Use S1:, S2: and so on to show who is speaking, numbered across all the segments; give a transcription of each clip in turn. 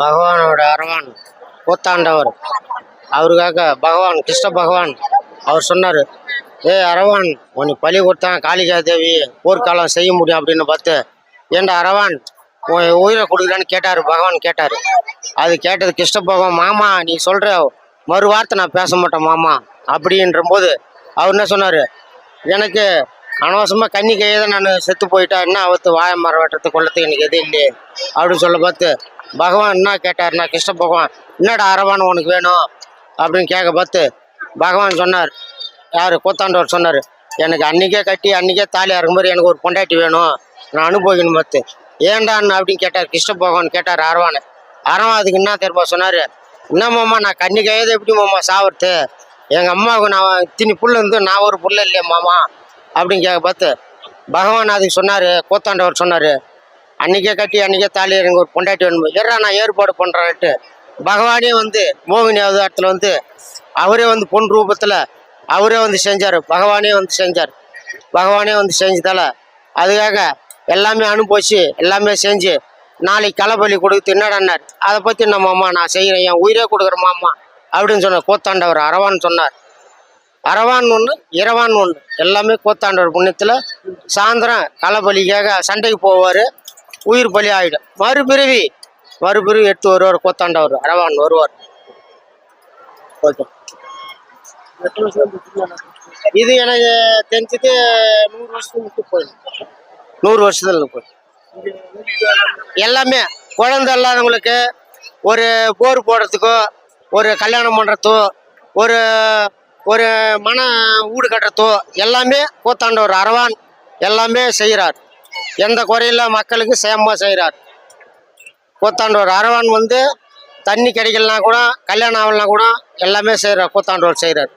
S1: பகவானோட அரவான் கூத்தாண்டவர் அவருக்காக பகவான் கிருஷ்ண பகவான் அவர் சொன்னார் ஏ அரவான் உனக்கு பழி கொடுத்தான் காளிகா தேவி போர்க்காலம் செய்ய முடியும் அப்படின்னு பார்த்து ஏண்டா அரவான் உன் உயிரை கொடுக்குறான்னு கேட்டார் பகவான் கேட்டார். அது கேட்டது கிருஷ்ண பகவான் மாமா நீ சொல்கிற மறு வார்த்தை நான் பேச மாட்டேன் மாமா அப்படின்ற போது அவர் என்ன சொன்னார் எனக்கு அனவசமாக கண்ணி கையை தான் நான் செத்து போயிட்டா என்ன அவத்து வாய மரம் வெட்டத்து கொள்ளத்துக்கு எனக்கு எதுவும் இல்லையே. அப்படின்னு சொல்ல பார்த்து பகவான் என்ன கேட்டார்னா கிருஷ்ண பகவான் என்னடா அரவான் உனக்கு வேணும்? அப்படின்னு கேட்க பார்த்து பகவான் சொன்னார் யார்? கூத்தாண்டவர் சொன்னார் எனக்கு அன்றைக்கே கட்டி அன்றைக்கே தாலி மாதிரி எனக்கு ஒரு பொண்டாட்டி வேணும். நான் அனுபவிக்கணும் பார்த்து. ஏண்டான்னு அப்படின்னு கேட்டார் கிருஷ்ண பகவான் கேட்டார் அரவானை. அரவான் அதுக்கு என்ன தெரியுமா? சொன்னார் என்னம்மாம்மா நான் கண்ணி கையது எப்படி மாமா சாவறது? எங்கள் அம்மாவுக்கு நான் இத்தினி புள்ள இருந்து நான் ஒரு புள்ள இல்லையே மாமா. அப்படின்னு கேட்க பார்த்து பகவான் அதுக்கு சொன்னார் கூத்தாண்டவர் சொன்னார். அன்றைக்கே கட்டி அன்றைக்கே தாலி எனக்கு ஒரு பொண்டாட்டி வேணும்? ஏறா நான் ஏற்பாடு பண்ணுறேன்ட்டு பகவானே வந்து மோகினி அவதாரத்தில் வந்து அவரே வந்து பொன் ரூபத்தில் அவரே வந்து செஞ்சார். பகவானே வந்து செஞ்சார். பகவானே வந்து செஞ்சதால் அதுக்காக எல்லாமே அனுபவிச்சு எல்லாமே செஞ்சு நாளைக்கு களபலி கொடுத்து என்னடான்னார்? அதை பற்றி நம்ம அம்மா நான் செய்கிறேன் என் உயிரே கொடுக்குறேன் மாமா அப்படின்னு சொன்னார். கூத்தாண்டவர் அரவான் சொன்னார். அரவான் ஒன்று இரவான் ஒன்று எல்லாமே கூத்தாண்டவர் புண்ணியத்தில் சாயந்தரம் களபலிக்காக சண்டைக்கு போவார். உயிர் பலி ஆகிடும் மறுபிறவி மறுபிறவி எடுத்து வருவார் கூத்தாண்டவர். அரவான் வருவார். ஓகே. இது எனக்கு தெரிஞ்சது நூறு வருஷத்துக்கு போயிடும் நூறு வருஷத்துல போயிடும் எல்லாமே குழந்தை இல்லாதவங்களுக்கு ஒரு போர் போடுறதுக்கோ ஒரு கல்யாணம் பண்ணுறதோ ஒரு ஒரு மன வீடு கட்டுறதோ எல்லாமே கூத்தாண்டவர் அரவான் எல்லாமே செய்கிறார். எந்த குறையில மக்களுக்கு சேமமாக செய்கிறார். கூத்தாண்டவர் அரவான் வந்து தண்ணி கிடைக்கலனா கூட கல்யாணம் ஆகலனா கூட எல்லாமே செய்கிறார் கூத்தாண்டவர் செய்கிறார்.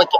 S1: ஓகே.